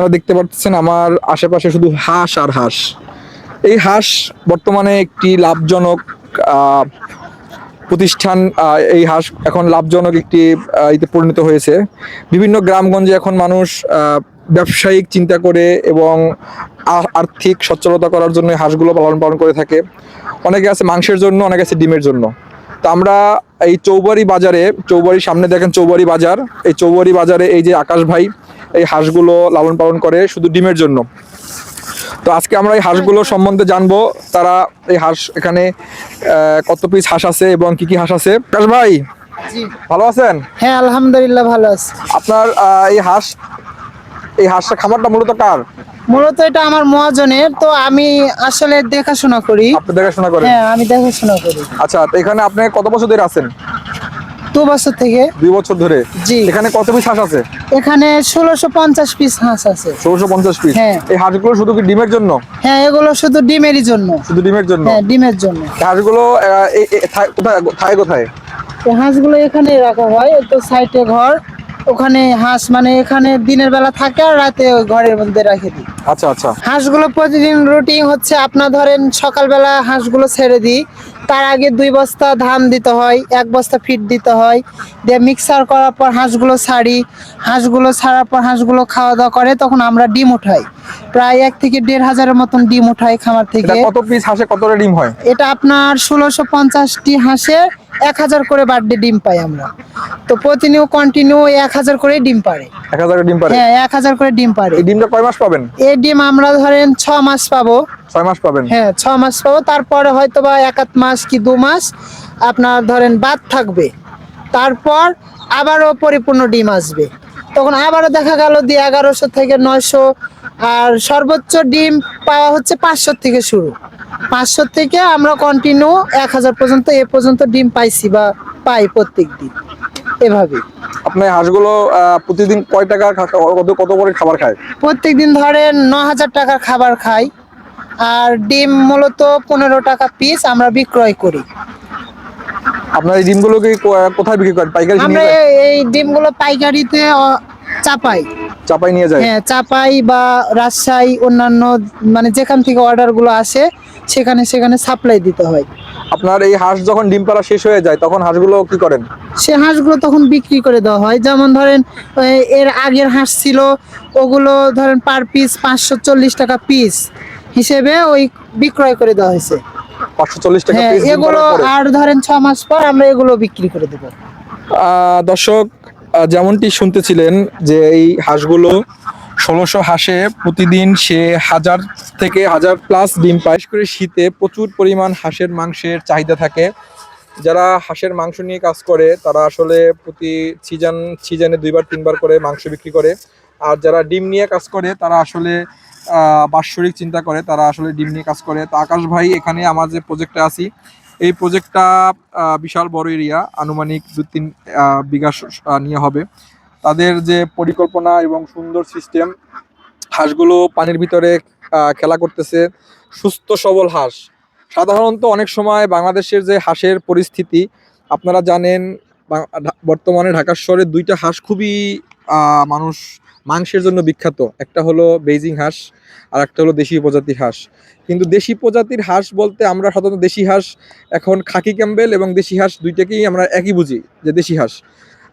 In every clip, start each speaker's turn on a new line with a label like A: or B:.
A: আপনারা দেখতে পাচ্ছেন আমার আশেপাশে শুধু হাঁস আর হাঁস। এই হাঁস বর্তমানে একটি লাভজনক প্রতিষ্ঠান এই হাঁস এখন লাভজনক একটি ইতে পরিণত হয়েছে। বিভিন্ন গ্রামগঞ্জে এখন মানুষ ব্যবসায়িক চিন্তা করে এবং আর্থিক সচ্ছলতা করার জন্য হাঁসগুলো পালন পালন করে থাকে। অনেকে আছে মাংসের জন্য, অনেকে আছে ডিমের জন্য। তো আমরা এই চৌবাড়ি বাজারে, চৌবাড়ির সামনে দেখেন চৌবাড়ি বাজার। এই চৌবাড়ি বাজারে এই যে আকাশ ভাই এই হাঁসগুলো লালন পালন করে শুধু ডিমের জন্য। তো আজকে আমরা এই হাঁসগুলো সম্বন্ধে জানব তারা এই হাঁস এখানে কত পিস হাঁস আছে এবং কি কি হাঁস আছে। আকাশ ভাই ভালো আছেন?
B: হ্যাঁ আলহামদুলিল্লাহ ভালো আছি।
A: আপনার এই হাঁস এই হাঁসটা খামারটা মূলত কার?
B: মূলত এটা আমার মহাজনের তো আমি আসলে দেখাশোনা করি।
A: আপনি দেখাশোনা করেন?
B: হ্যাঁ আমি দেখাশোনা করি।
A: আচ্ছা তো এখানে আপনি কত বছর ধরে আছেন?
B: দু বছর থেকে।
A: দুই বছর ধরে?
B: জি।
A: এখানে কত পিস হাঁস আছে?
B: এখানে ষোলোশো পঞ্চাশ পিস হাঁস আছে।
A: ষোলোশো পঞ্চাশ পিস
B: হ্যাঁ।
A: এই হাঁসগুলো শুধু কি ডিমের জন্য?
B: হ্যাঁ এগুলো শুধু ডিমেরই জন্য।
A: শুধু ডিমের জন্য?
B: হ্যাঁ ডিমের জন্য।
A: হাঁসগুলো কোথায় থায় কোথায়?
B: এই হাঁসগুলো এখানে রাখা হয় তো সাইডে ঘর। ওখানে হাঁস মানে এখানে দিনের বেলা থাকে আর রাতে ওই ঘরের মধ্যে রেখে। দিই
A: আচ্ছা আচ্ছা।
B: হাঁসগুলো প্রতিদিন রুটিন হচ্ছে আপনার ধরেন সকালবেলা হাঁসগুলো ছেড়ে দিই। তার আগে দুই বস্তা ধান দিতে হয় এক বস্তা ফিট দিতে হয়। দিয়ে মিক্সার করার পর হাঁসগুলো ছাড়ি হাঁসগুলো ছাড়ার পর হাঁসগুলো খাওয়া দাওয়া করে তখন আমরা ডিম উঠাই। প্রায় এক থেকে দেড় হাজারের মতন ডিম উঠাই খামার থেকে।
A: কত পিস হাঁসে কতটা ডিম হয়?
B: এটা আপনার ষোলোশো পঞ্চাশটি হাঁসে এক হাজার করে বার্থডে ডিম পাই আমরা। তো প্রতিনিয়ত কন্টিনিউ এক হাজার করে ডিম পারে
A: এক হাজার ডিম পারে
B: হ্যাঁ এক হাজার করে ডিম পারে
A: এই ডিমটা কয় মাস পাবেন?
B: এই ডিম আমরা ধরেন ছ মাস পাবো।
A: ছয় মাস পাবেন?
B: হ্যাঁ ছ মাস পাবো। তারপরে হয়তো বা এক আধ মাস কি দু মাস আপনার ধরেন বাদ থাকবে। তারপর আবারও পরিপূর্ণ ডিম আসবে। তখন আবারও দেখা গেল দিয়ে এগারোশো থেকে নয়শো আর সর্বোচ্চ ডিম পাওয়া হচ্ছে পাঁচশো থেকে শুরু। পাঁচশো থেকে আমরা কন্টিনিউ এক হাজার পর্যন্ত এ পর্যন্ত ডিম পাইছি বা পাই প্রত্যেক দিন এভাবে।
A: আপনার হাঁসগুলো প্রতিদিন কয় টাকা কত কত করে খাবার খায়?
B: প্রত্যেক দিন ধরেন ন হাজার টাকার খাবার খাই। আর ডিম মূলত পনেরো টাকা পিস আমরা বিক্রয় করি।
A: আপনার এই ডিমগুলো কি কো- কোথায় বিক্রি করেন? পাইকারি
B: আমরা এই ডিমগুলো পাইকারিতে চাপাই।
A: চাপাই নিয়ে যায়?
B: হ্যাঁ চাপাই বা রাজশাহী অন্যান্য মানে যেখান থেকে অর্ডারগুলো আসে সেখানে সেখানে সাপ্লাই দিতে হয়।
A: আপনার এই হাঁস যখন ডিম পাড়া শেষ হয়ে যায় তখন হাঁসগুলো কি করেন?
B: সে হাঁসগুলো তখন বিক্রি করে দেওয়া হয়। যেমন ধরেন এর আগের হাঁস ছিল ওগুলো ধরেন পার পিস পাঁচশো চল্লিশ টাকা পিস হিসেবে ওই বিক্রয় করে দেওয়া হয়েছে।
A: পাঁচশো চল্লিশ টাকা
B: হ্যাঁ এগুলো আর ধরেন ছ মাস পর আমরা এগুলো বিক্রি করে দেবো।
A: দর্শক যেমনটি শুনতেছিলেন যে এই হাঁসগুলো ষোলোশো হাঁসে প্রতিদিন সে হাজার থেকে হাজার প্লাস ডিম পায়। করে শীতে প্রচুর পরিমাণ হাঁসের মাংসের চাহিদা থাকে। যারা হাঁসের মাংস নিয়ে কাজ করে, তারা আসলে প্রতি সিজন সিজনে দুইবার, তিনবার করে মাংস বিক্রি করে। আর যারা ডিম নিয়ে কাজ করে, তারা আসলে বাৎসরিক চিন্তা করে, তারা আসলে ডিম নিয়ে কাজ করে। তো আকাশ ভাই, এখানে আমার যে প্রজেক্টটা আছি এই প্রজেক্টটা বিশাল বড় এরিয়া আনুমানিক দু তিন বিঘা নিয়ে হবে। তাদের যে পরিকল্পনা এবং সুন্দর সিস্টেম হাঁসগুলো পানির ভিতরে খেলা করতেছে, সুস্থ সবল হাঁস। সাধারণত অনেক সময় বাংলাদেশের যে হাঁসের পরিস্থিতি, আপনারা জানেন বর্তমানে ঢাকা শহরে দুইটা হাঁস খুবই মানুষ মাংসের জন্য বিখ্যাত। একটা হলো বেইজিং হাঁস আর একটা হলো দেশি প্রজাতির হাঁস। কিন্তু দেশি প্রজাতির হাঁস বলতে আমরা সাধারণত দেশি হাঁস, এখন খাকি ক্যাম্বেল এবং দেশি হাঁস দুইটাকেই আমরা একই বুঝি যে দেশি হাঁস।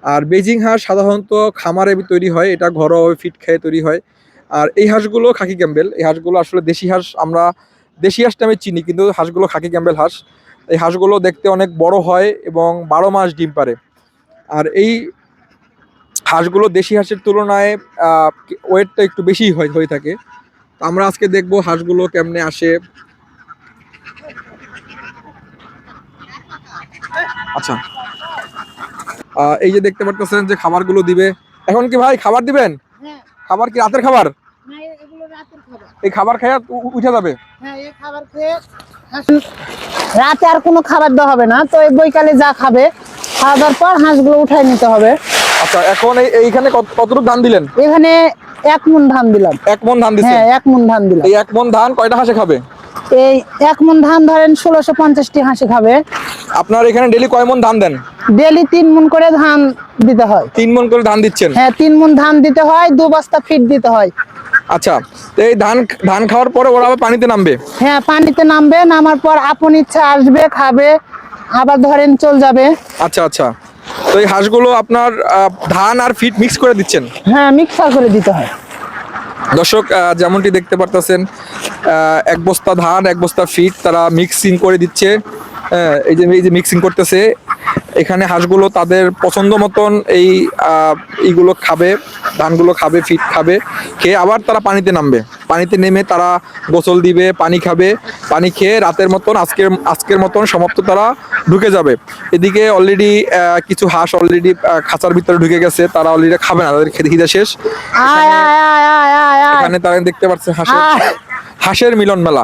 A: আর বেজিং হাঁস সাধারণত খামারে তৈরি হয়, এটা ঘরোয়া ফিট খেয়ে তৈরি হয়। আর এই হাঁসগুলো খাকি ক্যাম্বেল, এই হাঁসগুলো আসলে দেশি হাঁস আমরা, দেশি হাঁসটা আমি চিনি কিন্তু হাঁসগুলো খাকি ক্যাম্বেল হাঁস। এই হাঁসগুলো দেখতে অনেক বড় হয় এবং বারো মাস ডিম পারে। আর এই হাঁসগুলো দেশি হাঁসের তুলনায় ওয়েটটা একটু বেশি হয় হয়ে থাকে। তো আমরা আজকে দেখব হাঁসগুলো কেমনে আসে। আচ্ছা। এই যে দেখতে পারতেছেন যে খাবারগুলো দিবে। এখন কি ভাই খাবার দিবেন?
B: হ্যাঁ।
A: খাবার কি রাতের খাবার?
B: খাবার।
A: এই খাবার উ- উঠে যাবে?
B: হ্যাঁ খেয়ে রাতে আর কোনো খাবার দেওয়া হবে না। তো বৈকালে যা খাবে খাওয়া দাওয়ার পর হাঁসগুলো উঠাই নিতে হবে।
A: আচ্ছা এখন এইখানে কত- কতটুকু ধান দিলেন?
B: এখানে এক মুন ধান দিলাম।
A: এক মন ধান দিচ্ছেন?
B: হ্যাঁ এক মুন ধান দিলাম।
A: এই এক মন ধান কয়টা হাঁসে খাবে?
B: এই এক মুন ধান ধরেন ষোলোশো পঞ্চাশটি হাঁসে খাবে।
A: আপনার এখানে ডেলি কয় মন ধান দেন?
B: ডেলি তিন মুন করে ধান দিতে হয়।
A: তিন মন করে ধান দিচ্ছেন?
B: হ্যাঁ তিন মুন ধান দিতে হয় দু বস্তা ফিট দিতে হয়।
A: আচ্ছা এই ধান ধান খাওয়ার পরে ওরা আবার পানিতে নামবে?
B: হ্যাঁ পানিতে নামবে নামার পর আপন ইচ্ছা আসবে খাবে আবার ধরেন চল যাবে।
A: আচ্ছা আচ্ছা। তো এই হাঁসগুলো আপনার ধান আর ফিট মিক্স করে দিচ্ছেন?
B: হ্যাঁ মিক্সার করে দিতে হয়।
A: দর্শক আহ, যেমনটি দেখতে পারতেছেন আহ, এক বস্তা ধান এক বস্তা ফিট তারা মিক্সিং করে দিচ্ছে। এই যে এই যে মিক্সিং করতেছে এখানে হাঁসগুলো তাদের পছন্দ মতন এই এইগুলো খাবে ধানগুলো খাবে ফিট খাবে খেয়ে আবার তারা পানিতে নামবে। পানিতে নেমে তারা গোসল দিবে পানি খাবে পানি খেয়ে রাতের মতন আজকের আজকের মতন সমাপ্ত তারা ঢুকে যাবে। এদিকে অলরেডি কিছু হাঁস অলরেডি খাঁচার ভিতরে ঢুকে গেছে তারা অলরেডি খাবে না তাদের খেতে খিদে শেষ। এখানে তারা দেখতে পাচ্ছেন হাঁসের হাঁসের মিলন মেলা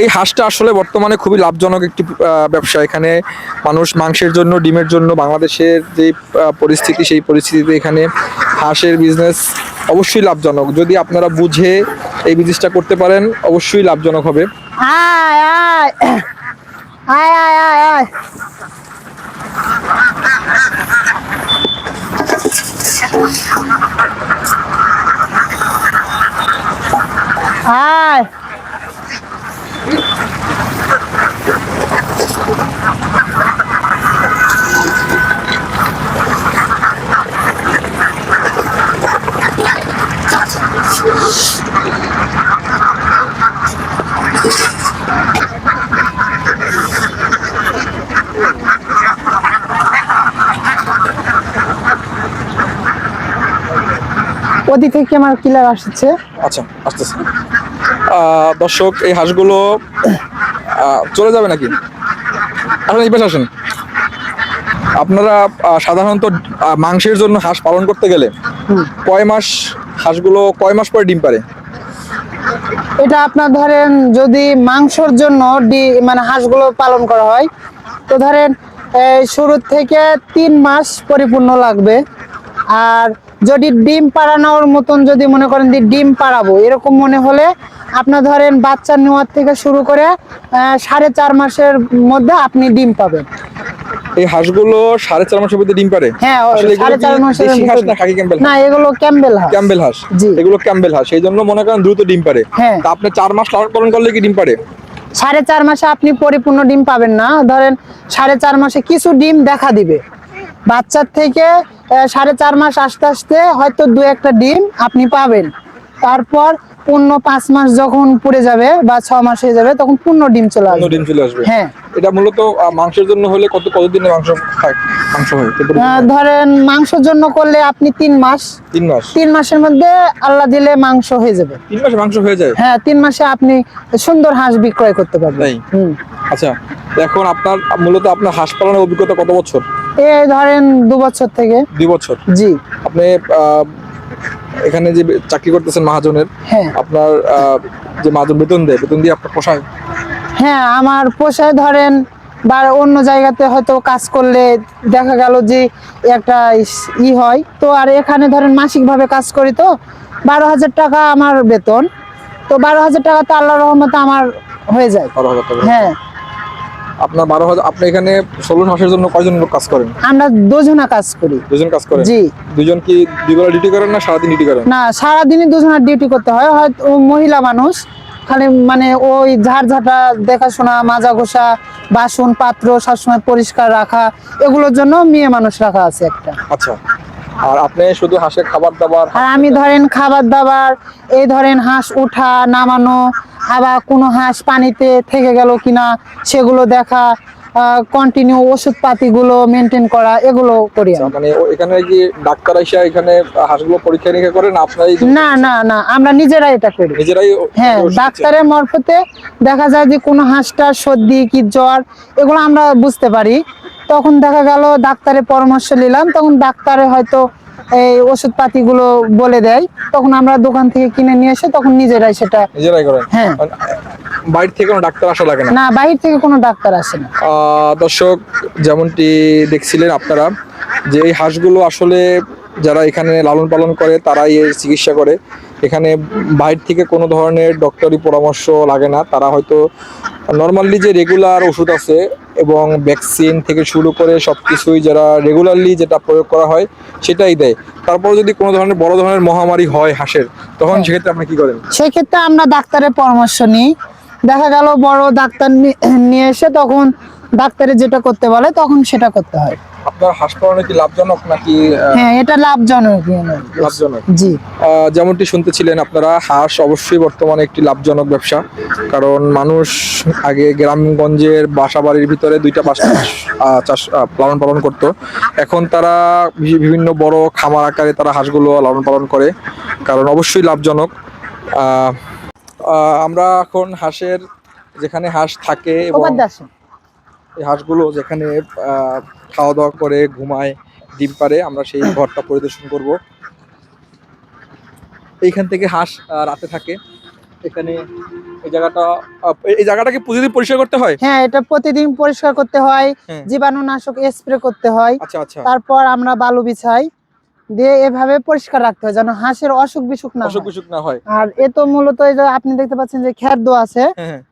A: এই হাঁসটা আসলে বর্তমানে খুবই লাভজনক একটি ব্যবসা। এখানে মানুষ মাংসের জন্য, ডিমের জন্য, বাংলাদেশের যে পরিস্থিতি, সেই পরিস্থিতিতে এখানে হাঁসের বিজনেস অবশ্যই লাভজনক। যদি আপনারা বুঝে এই বিজনেসটা করতে পারেন, অবশ্যই লাভজনক হবে।
B: আয়। ওদিক থেকে আমার কিলার আসছে।
A: আচ্ছা আসতেছে। দর্শক এই হাঁসগুলো চলে যাবে নাকি? আসেন এই পাশে আসেন। আপনারা সাধারণত মাংসের জন্য হাঁস পালন করতে গেলে কয় মাস হাঁসগুলো কয় মাস পরে ডিম পারে?
B: এটা আপনার ধরেন যদি মাংসর জন্য মানে হাঁসগুলো পালন করা হয় তো ধরেন এই শুরু থেকে তিন মাস পরিপূর্ণ লাগবে। আর যদি ডিম পাড়ানোর মতন যদি মনে করেন যে ডিম পাড়াবো এরকম মনে হলে আপনার ধরেন বাচ্চা নেওয়ার থেকে শুরু করে সাড়ে চার মাসের মধ্যে আপনি ডিম পাবেন।
A: এই হাঁসগুলো সাড়ে চার মাসের মধ্যে ডিম পারে
B: হ্যাঁ
A: এগুলো
B: সাড়ে চার মাসের
A: হাঁস না খাকি ক্যাম্বেল
B: না এগুলো ক্যাম্বেল হাঁস।
A: ক্যাম্বেল হাঁস। এগুলো ক্যাম্বেল হাঁস সেই জন্য মনে করেন দ্রুত ডিম পারে
B: হ্যাঁ।
A: তা আপনি চার মাস লালন পালন করলে কি ডিম পারে
B: সাড়ে চার মাসে আপনি পরিপূর্ণ ডিম পাবেন না। ধরেন সাড়ে চার মাসে কিছু ডিম দেখা দিবে। বাচ্চার থেকে সাড়ে চার মাস আস্তে আস্তে হয়তো দু একটা ডিম আপনি পাবেন। তারপর পূর্ণ পাঁচ মাস যখন পুড়ে যাবে বা ছ মাস হয়ে যাবে তখন পূর্ণ ডিম চলে আসবে।
A: ডিম চলে আসবে।
B: হ্যাঁ।
A: এটা মূলত মাংসের জন্য হলে কত কতদিনে মাংস খায়? মাংস হয়?
B: ধরেন মাংসের জন্য করলে আপনি তিন মাস।
A: তিন মাস।
B: তিন মাসের মধ্যে আল্লাহ দিলে মাংস হয়ে যাবে।
A: তিন মাসে মাংস হয়ে যায়?
B: হ্যাঁ তিন মাসে আপনি সুন্দর হাঁস বিক্রয় করতে পারবেন?
A: আচ্ছা এখন আপনার মূলত আপনার হাঁস পালনের অভিজ্ঞতা কত বছর?
B: এই ধরেন দু বছর থেকে।
A: দুই বছর?
B: জি।
A: আপনি এখানে যে চাকরি করতেছেন মহাজনের
B: হ্যাঁ।
A: আপনার যে মহাজন বেতন দেয় বেতন দিয়ে আপনার পোষায়?
B: হ্যাঁ আমার পোষায় ধরেন বা অন্য জায়গাতে হয়তো কাজ করলে দেখা গেল যে একটা ই হয়। তো আর এখানে ধরেন মাসিকভাবে কাজ করি তো বারো হাজার টাকা আমার বেতন। তো বারো হাজার টাকা তো আল্লাহ রহমতে আমার হয়ে যায়। হ্যাঁ।
A: আপনার বারো হাজার আপনি এখানে ষোলো মাসের জন্য কয়জন লোক কাজ করেন?
B: আমরা দুজনা কাজ করি।
A: দুজন কাজ করেন?
B: জি।
A: দুজন কি দুই বেলা ডিউটি করেন না সারাদিন ডিউটি করেন?
B: না সারাদিনই দুজনের ডিউটি করতে হয়। হয়তো মহিলা মানুষ খালি মানে ওই ঝাড় ঝাঁটা দেখাশোনা মাজা ঘষা বাসন পাত্র সবসময় পরিষ্কার রাখা এগুলোর জন্য মেয়ে মানুষ রাখা আছে একটা।
A: আচ্ছা। আর আপনি শুধু হাঁসের খাবার দাবার
B: আর আমি ধরেন খাবার দাবার এই ধরেন হাঁস উঠা নামানো আবার কোনো হাঁস পানিতে থেকে গেল কিনা সেগুলো দেখা কন্টিনিউ ওষুধ পাতিগুলো মেনটেন করা এগুলো করি
A: আচ্ছা, মানে এখানে কি ডাক্তার এসে এখানে হাঁসগুলো পরীক্ষা নিরীক্ষা করেন আপনারাই
B: না না না আমরা নিজেরাই এটা করি।
A: নিজেরাই
B: হ্যাঁ ডাক্তারের মারফতে দেখা যায় যে কোনো হাঁসটা সর্দি কি জ্বর এগুলো আমরা বুঝতে পারি। তখন দেখা গেল ডাক্তারের পরামর্শ নিলাম তখন ডাক্তারে হয়তো এই ওষুধপাতি গুলো বলে দেয়। তখন আমরা দোকান থেকে কিনে নিয়ে এসে তখন নিজেরাই সেটা
A: নিজেরাই করেন?
B: হ্যাঁ।
A: মানে, বাইরে থেকে কোনো ডাক্তার আসা লাগে না?
B: না বাহির থেকে কোনো ডাক্তার আসে না।
A: দর্শক যেমনটি দেখছিলেন আপনারা যে এই হাঁসগুলো আসলে যারা এখানে লালন পালন করে তারাই এর চিকিৎসা করে। এখানে বাইরে থেকে কোনো ধরনের ডক্টরি পরামর্শ লাগে না। তারা হয়তো নর্মালি যে রেগুলার ওষুধ আছে এবং ভ্যাকসিন থেকে শুরু করে সব কিছুই যারা রেগুলারলি যেটা প্রয়োগ করা হয় সেটাই দেয়। তারপর যদি কোনো ধরনের বড় ধরনের মহামারী হয় হাঁসের তখন
B: হ্যাঁ।
A: সেক্ষেত্রে আপনি কি করেন?
B: সেক্ষেত্রে আমরা ডাক্তারের পরামর্শ নিই। দেখা গেল বড় ডাক্তার নিয়ে এসে তখন ডাক্তারে যেটা করতে বলে তখন সেটা করতে হয়।
A: আপনার হাঁস পালনে কি লাভজনক নাকি
B: হ্যাঁ এটা লাভজনক
A: লাভজনক?
B: জি।
A: যেমনটি শুনতেছিলেন আপনারা হাঁস অবশ্যই বর্তমানে একটি লাভজনক ব্যবসা। কারণ মানুষ আগে গ্রামগঞ্জের বাসা বাড়ির ভিতরে দুইটা পাঁচটা চাষ লালন পালন করত। এখন তারা বিভিন্ন বড় খামার আকারে তারা হাঁসগুলো লালন পালন করে কারণ অবশ্যই লাভজনক। আমরা এখন হাঁসের যেখানে হাঁস থাকে এবং এই হাঁসগুলো যেখানে আহ, খাওয়া দাওয়া করে ঘুমায় ডিম পারে আমরা সেই ঘরটা পরিদর্শন করব। এইখান থেকে হাঁস রাতে থাকে। এখানে এই জায়গাটা এই- জায়গাটাকে প্রতিদিন পরিষ্কার করতে হয়?
B: হ্যাঁ এটা প্রতিদিন পরিষ্কার করতে হয়।
A: হ্যাঁ।
B: জীবাণুনাশক স্প্রে করতে হয়।
A: আচ্ছা আচ্ছা।
B: তারপর আমরা বালু বিছাই। দিয়ে এভাবে পরিষ্কার রাখতে হয় যেন হাঁসের অসুখ বিসুখ না
A: অসুখ বিসুখ না হয়।
B: আর এ তো মূলত এই যে আপনি দেখতে পাচ্ছেন যে খ্যাদ্য আছে।
A: হ্যাঁ হ্যাঁ।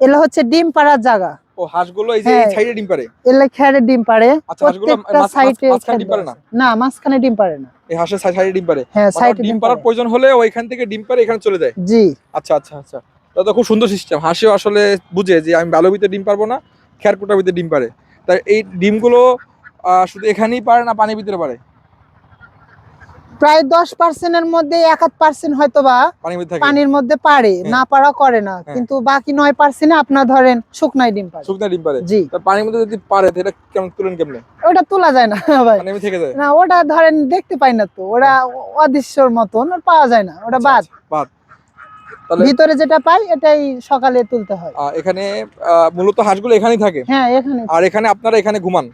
B: এগুলো হচ্ছে ডিম পাড়ার জায়গা।
A: ও হাঁসগুলো এই যে
B: হ্যাঁ।
A: সাইডে ডিম পারে
B: ডিম
A: আচ্ছা, হাঁসগুলো
B: প্রত্যেকটা
A: মাঝ- মাঝ-
B: সাইডে
A: মাঝখানে ডিম পাড়ে না?
B: না মাঝখানে ডিম পারে না।
A: এই হাঁসের সাইডে ডিম পারে
B: হ্যাঁ
A: মানে
B: সাইডে
A: ডিম
B: ডিম
A: প্রয়োজন হলে ওইখান থেকে ডিম পারে এখানে চলে যায়?
B: জি।
A: আচ্ছা আচ্ছা আচ্ছা। তা খুব সুন্দর সিস্টেম হাঁসিও আসলে বুঝে যে আমি বালু ভিতরে ডিম পারব না খেয়ারকুটার ভিতরে ডিম পারে তাই এই ডিমগুলো শুধু এখানেই পারে না পানির ভিতরে পারে
B: প্রায় দশ পার্সেন্টের মধ্যে এক আধ পার্সেন্ট হয়তো বা
A: পানির
B: মধ্যে পারে
A: হ্যাঁ।
B: না পারা করে না।
A: হ্যাঁ।
B: কিন্তু বাকি নয় পার্সেন্ট আপনার ধরেন শুকনাই ডিম পারে।
A: শুকনা ডিম পারে।
B: জি।
A: পানির মধ্যে যদি পারে এটা কেমন তুলেন কেমনে?
B: ওটা তোলা যায় না ভাই।
A: মধ্যে থেকে যায়?
B: না ওটা ধরেন দেখতে পাই না তো। ওটা অদৃশ্যর মতন পাওয়া যায় না। ওটা
A: আচ্ছা,
B: বাদ।
A: আচ্ছা, বাদ।
B: ভিতরে যেটা পাই এটাই সকালে তুলতে হয়।
A: এখানে মূলত হাঁসগুলো এখানেই থাকে?
B: হ্যাঁ এখানে
A: আর এখানে আপনারা এখানে ঘুমান?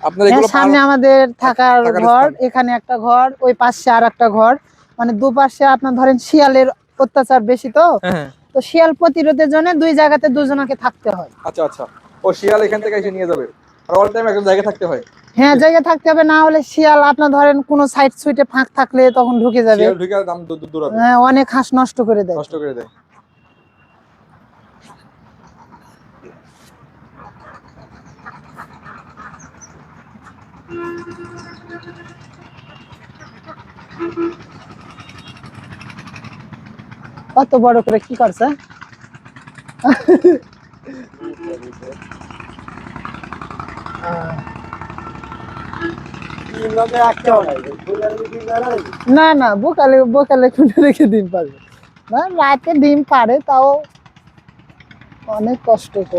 A: আপনারা
B: হ্যাঁ,
A: এগুলো
B: সামনে আমাদের থাকার ঘর এখানে একটা ঘর ওই পাশে আর একটা ঘর। মানে দুপাশে আপনার ধরেন শিয়ালের অত্যাচার বেশি তো।
A: হ্যাঁ, হ্যাঁ,
B: তো শিয়াল প্রতিরোধের জন্য দুই জায়গাতে দুজনকে থাকতে হয়।
A: আচ্ছা আচ্ছা। ও শিয়াল এখান থেকে এসে নিয়ে যাবে। আর অল টাইম একজন জায়গায় থাকতে হয়।
B: হ্যাঁ জায়গা থাকতে হবে না হলে শিয়াল আপনার ধরেন কোনো সাইড সুইটে ফাঁক থাকলে তখন ঢুকে যাবে।
A: শিয়াল ঢুকে দাম দূর দূর
B: হ্যাঁ অনেক হাঁস নষ্ট করে দেয়।
A: নষ্ট করে দেয়।
B: কত বড় করে কি করছে? না না, বোকালে বোকালে খুলে রেখে ডিম পারবে না, রাতে ডিম পারে তাও অনেক কষ্ট করে।